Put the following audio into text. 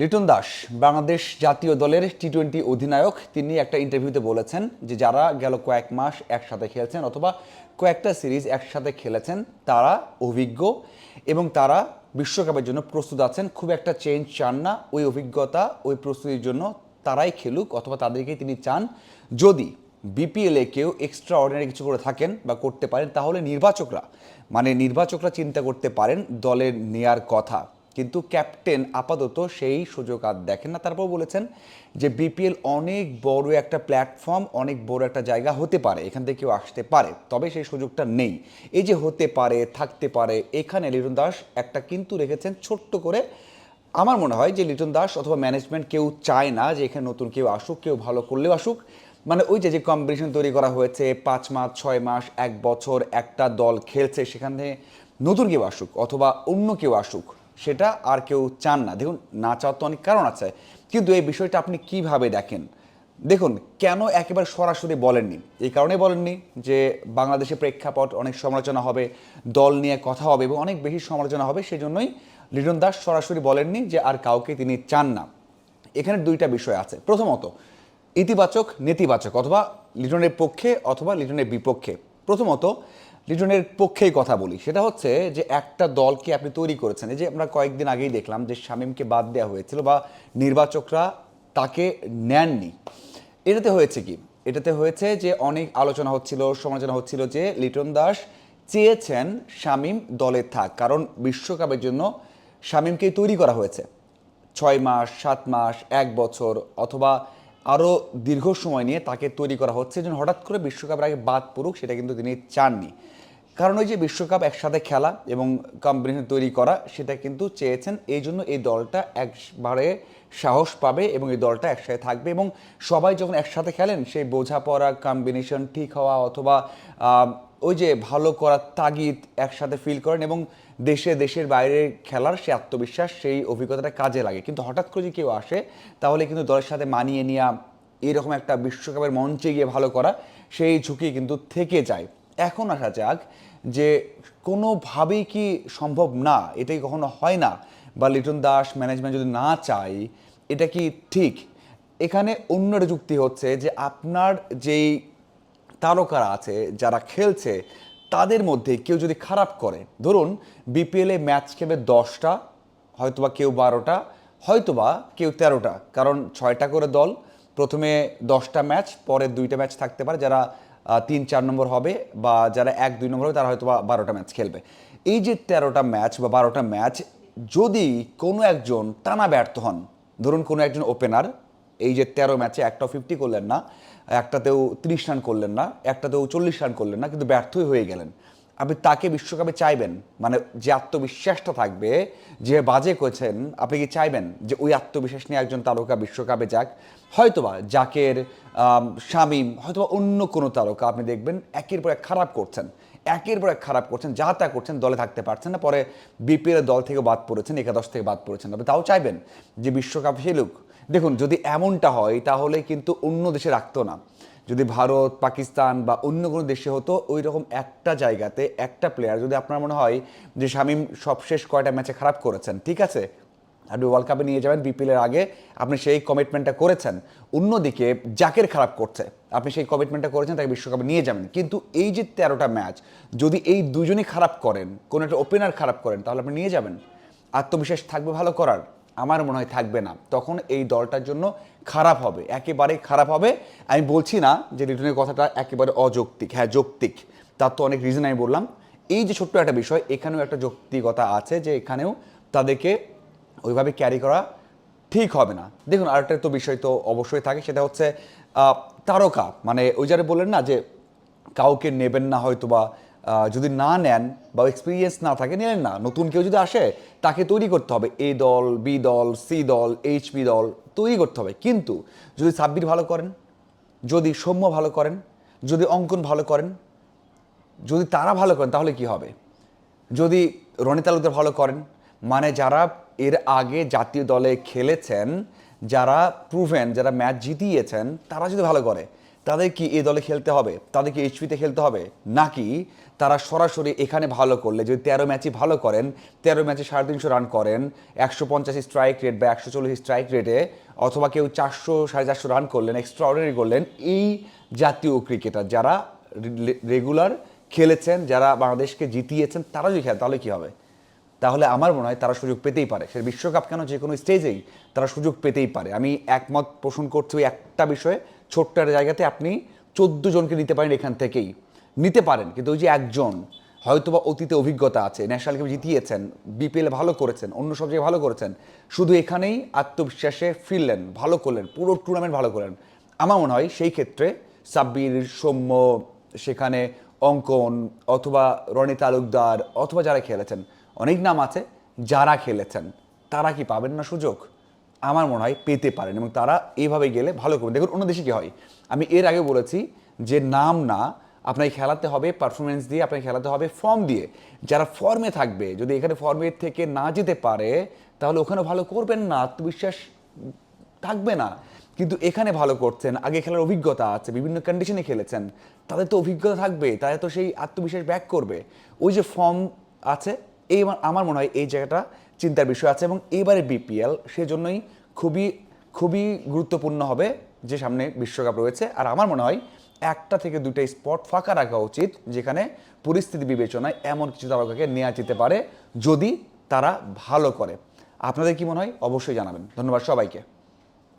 লিটন দাস, বাংলাদেশ জাতীয় দলের T twenty অধিনায়ক, তিনি একটা ইন্টারভিউতে বলেছেন যে যারা গেল কয়েক মাস একসাথে খেলছেন অথবা কয়েকটা সিরিজ একসাথে খেলেছেন, তারা অভিজ্ঞ এবং তারা বিশ্বকাপের জন্য প্রস্তুত আছেন। খুব একটা চেঞ্জ চান না। ওই অভিজ্ঞতা, ওই প্রস্তুতির জন্য তারাই খেলুক অথবা তাদেরকেই তিনি চান। যদি বিপিএলে কেউ এক্সট্রা অর্ডিনারি কিছু করে থাকেন বা করতে পারেন, তাহলে নির্বাচকরা মানে নির্বাচকরা চিন্তা করতে পারেন দলের নেয়ার কথা। কিন্তু ক্যাপ্টেন আপাতত সেই সুযোগ আর দেখেন না। তারপর বলেছেন যে বিপিএল অনেক বড় একটা প্ল্যাটফর্ম, অনেক বড় একটা জায়গা হতে পারে, এখান থেকে কেউ আসতে পারে, তবে সেই সুযোগটা নেই। এই যে হতে পারে, থাকতে পারে, এখানে লিটন দাস একটা কিন্তু রেখেছেন ছোট্ট করে। আমার মনে হয় যে লিটন দাস অথবা ম্যানেজমেন্ট কেউ চায় না যে এখানে নতুন কেউ আসুক, কেউ ভালো করলেও আসুক। মানে ওই যে যে কম্পিটিশন তৈরি করা হয়েছে, পাঁচ মাস, ছয় মাস, এক বছর একটা দল খেলছে, সেখানে নতুন কেউ আসুক অথবা অন্য কেউ আসুক। সেটা আর কেউ চান না। দেখুন, না চাওয়ার তো অনেক কারণ আছে, কিন্তু এই বিষয়টা আপনি কীভাবে দেখেন? দেখুন, কেন একেবারে সরাসরি বলেননি? এই কারণে বলেননি যে বাংলাদেশে প্রেক্ষাপট অনেক সমালোচনা হবে, দল নিয়ে কথা হবে এবং অনেক বেশি সমালোচনা হবে সেই জন্যই লিটন দাস সরাসরি বলেননি যে আর কাউকে তিনি চান না। এখানে দুইটা বিষয় আছে। প্রথমত, ইতিবাচক, নেতিবাচক, অথবা লিটনের পক্ষে অথবা লিটনের বিপক্ষে। প্রথমত লিটনের পক্ষেই কথা বলি। সেটা হচ্ছে যে একটা দলকে আপনি তৈরি করেছেন। এই যে আমরা কয়েকদিন আগেই দেখলাম যে শামীমকে বাদ দেওয়া হয়েছিল বা নির্বাচকরা তাকে নেননি। এটাতে হয়েছে কি? এটাতে হয়েছে যে অনেক আলোচনা হচ্ছিল, সমালোচনা হচ্ছিল যে লিটন দাস চেয়েছেন শামীম দলে থাক। কারণ বিশ্বকাপের জন্য শামীমকেই তৈরি করা হয়েছে। ছয় মাস, সাত মাস, এক বছর অথবা আরও দীর্ঘ সময় নিয়ে তাকে তৈরি করা হচ্ছে। যেন হঠাৎ করে বিশ্বকাপের আগে বাদ পড়ুক, সেটা কিন্তু তিনি চাননি। কারণ ওই যে বিশ্বকাপ একসাথে খেলা এবং কম্বিনেশন তৈরি করা, সেটা কিন্তু চেয়েছেন। এই জন্য এই দলটা একবারে সাহস পাবে এবং এই দলটা একসাথে থাকবে এবং সবাই যখন একসাথে খেলেন, সেই বোঝাপড়া কম্বিনেশন ঠিক হওয়া অথবা ওই যে ভালো করার তাগিদ একসাথে ফিল করেন এবং দেশে, দেশের বাইরে খেলার সেই আত্মবিশ্বাস, সেই অভিজ্ঞতাটা কাজে লাগে। কিন্তু হঠাৎ করে যদি কেউ আসে, তাহলে কিন্তু দলের সাথে মানিয়ে নেওয়া এরকম একটা বিশ্বকাপের মঞ্চে গিয়ে ভালো করা, সেই ঝুঁকি কিন্তু থেকে যায়। এখন আসা যাক যে কোনোভাবেই কি সম্ভব না, এটাই কখনো হয় না, বা লিটন দাস ম্যানেজমেন্ট যদি না চায়, এটা কি ঠিক? এখানে অন্য একটা যুক্তি হচ্ছে যে আপনার যেই তারকারা আছে, যারা খেলছে, তাদের মধ্যে কেউ যদি খারাপ করে, ধরুন বিপিএলে ম্যাচ খেলবে দশটা, হয়তোবা কেউ বারোটা, হয়তোবা কেউ তেরোটা, কারণ ছয়টা করে দল প্রথমে দশটা ম্যাচ, পরে দুইটা ম্যাচ থাকতে পারে যারা তিন, চার নম্বর হবে বা যারা এক, দুই নম্বর হবে তারা হয়তো বারোটা ম্যাচ খেলবে। এই যে তেরোটা ম্যাচ বা বারোটা ম্যাচ, যদি কোনো একজন টানা ব্যর্থ হন, ধরুন কোনো একজন ওপেনার এই যে তেরো ম্যাচে একটাও ফিফটি করলেন না, একটাতেও ত্রিশ রান করলেন না, একটাতেও চল্লিশ রান করলেন না, কিন্তু ব্যর্থই হয়ে গেলেন আপনি তাকে বিশ্বকাপে চাইবেন মানে যে আত্মবিশ্বাসটা থাকবে, যে বাজে করেছেন, আপনি কি চাইবেন যে ওই আত্মবিশ্বাস নিয়ে একজন তারকা বিশ্বকাপে যাক? হয়তোবা জাকের শামীম, হয়তোবা অন্য কোনো তারকা আপনি দেখবেন একের পর এক খারাপ করছেন, একের পর এক খারাপ করছেন, যা তা করছেন দলে থাকতে পারছেন না, পরে বিপিএল দল থেকে বাদ পড়েছেন, একাদশ থেকে বাদ পড়েছেন আপনি তাও চাইবেন যে বিশ্বকাপ খেলুক। দেখুন, যদি এমনটা হয়, তাহলে কিন্তু অন্য দেশে রাখতো না। যদি ভারত, পাকিস্তান বা অন্য কোনো দেশে হতো ওই রকম একটা জায়গাতে একটা প্লেয়ার যদি আপনার মনে হয় যে শামীম সবশেষ কয়টা ম্যাচে খারাপ করেছেন, ঠিক আছে? আপনি ওয়ার্ল্ড কাপে নিয়ে যাবেন বিপিএলের আগে আপনি সেই কমিটমেন্টটা করেছেন। অন্যদিকে জাকের খারাপ করছে, আপনি সেই কমিটমেন্টটা করেছেন, তাকে বিশ্বকাপে নিয়ে যাবেন। কিন্তু এই যে তেরোটা ম্যাচ যদি এই দুজনই খারাপ করেন, কোনো একটা ওপেনার খারাপ করেন, তাহলে আপনি নিয়ে যাবেন। আত্মবিশ্বাস থাকবে ভালো করার। আমার মনে হয় থাকবে না। তখন এই দলটার জন্য খারাপ হবে একেবারে খারাপ হবে। আমি বলছি না যে লিটনের কথাটা একেবারে অযৌক্তিক হ্যাঁ যৌক্তিক। তার তো অনেক রিজন আমি বললাম। এই যে ছোট্ট একটা বিষয়, এখানেও একটা যৌক্তিকতা আছে যে এখানেও তাদেরকে ওইভাবে ক্যারি করা ঠিক হবে না। দেখুন, আরেকটা তো বিষয় তো অবশ্যই থাকে, সেটা হচ্ছে তারকা। মানে ওই যারা বললেন না যে কাউকে নেবেন না হয়তো বা যদি না নেন বা এক্সপিরিয়েন্স না থাকে, নিলেন না। নতুন কেউ যদি আসে, তাকে তৈরি করতে হবে। এ দল, বি দল, সি দল, এইচ পি দল, তৈরি করতে হবে। কিন্তু যদি সাব্বির ভালো করেন, যদি সৌম্য ভালো করেন, যদি অঙ্কন ভালো করেন, যদি তারা ভালো করেন, তাহলে কি হবে? যদি রনি তালুকদার ভালো করেন মানে যারা এর আগে জাতীয় দলে খেলেছেন, যারা প্রুভেন যারা ম্যাচ জিতিয়েছেন, তারা যদি ভালো করে তাদের কি এই দলে খেলতে হবে? তাদের কি এইচপিতে খেলতে হবে? নাকি তারা সরাসরি এখানে ভালো করলে, যদি তেরো ম্যাচই ভালো করেন, তেরো ম্যাচে সাড়ে তিনশো রান করেন, একশো পঞ্চাশ স্ট্রাইক রেট বা একশো চল্লিশ স্ট্রাইক রেটে অথবা কেউ চারশো, সাড়ে চারশো রান করলেন এক্সট্রা অর্ডিনারি করলেন, এই জাতীয় ক্রিকেটার যারা রেগুলার খেলেছেন, যারা বাংলাদেশকে জিতিয়েছেন, তারা যদি খেলে, তাহলে কী হবে? তাহলে আমার মনে হয় তারা সুযোগ পেতেই পারে। সে বিশ্বকাপ কেন যে কোনো স্টেজেই তারা সুযোগ পেতেই পারে। আমি একমত পোষণ করছি একটা বিষয়ে ছোট্ট জায়গাতে আপনি চোদ্দ জনকে নিতে পারেন এখান থেকেই। নিতে পারেন, কিন্তু ওই যে একজন, হয়তোবা অতীতে অভিজ্ঞতা আছে, ন্যাশনাল গেম জিতিয়েছেন, বিপিএল ভালো করেছেন, অন্য সব জায়গায় ভালো করেছেন, শুধু এখানেই আত্মবিশ্বাসে ফিরলেন, ভালো করলেন, পুরো টুর্নামেন্ট ভালো করলেন। আমার মনে হয় সেই ক্ষেত্রে সাব্বির, সৌম্য, সেখানে অঙ্কন অথবা রনি তালুকদার, অথবা যারা খেলেছেন, অনেক নাম আছে, যারা খেলেছেন, তারা কি পাবেন না সুযোগ? আমার মনে হয় পেতে পারেন এবং তারা এইভাবে গেলে ভালো করবেন দেখুন, অন্য দেশে কী হয়? আমি এর আগে বলেছি যে নাম না, আপনাকে খেলাতে হবে পারফরমেন্স দিয়ে, আপনাকে খেলাতে হবে ফর্ম দিয়ে। যারা ফর্মে থাকবে, যদি এখানে ফর্মের থেকে না যেতে পারে, তাহলে ওখানে ভালো করবেন না, আত্মবিশ্বাস থাকবে না। কিন্তু এখানে ভালো করছেন, আগে খেলার অভিজ্ঞতা আছে, বিভিন্ন কন্ডিশনে খেলেছেন, তাদের তো অভিজ্ঞতা থাকবে তাদের তো সেই আত্মবিশ্বাস ব্যাক করবে। ওই যে ফর্ম আছে, এই আমার মনে হয় এই জায়গাটা চিন্তার বিষয় আছে এবং এবারে বিপিএল সেজন্যই খুবই খুবই গুরুত্বপূর্ণ হবে যে সামনে বিশ্বকাপ রয়েছে। আর আমার মনে হয় একটা থেকে দুইটা স্পট ফাঁকা রাখা উচিত, যেখানে পরিস্থিতি বিবেচনায় এমন কিছু তারকাকে নেওয়া যেতে পারে যদি তারা ভালো করে। আপনাদের কি মনে হয়? অবশ্যই জানাবেন। ধন্যবাদ সবাইকে।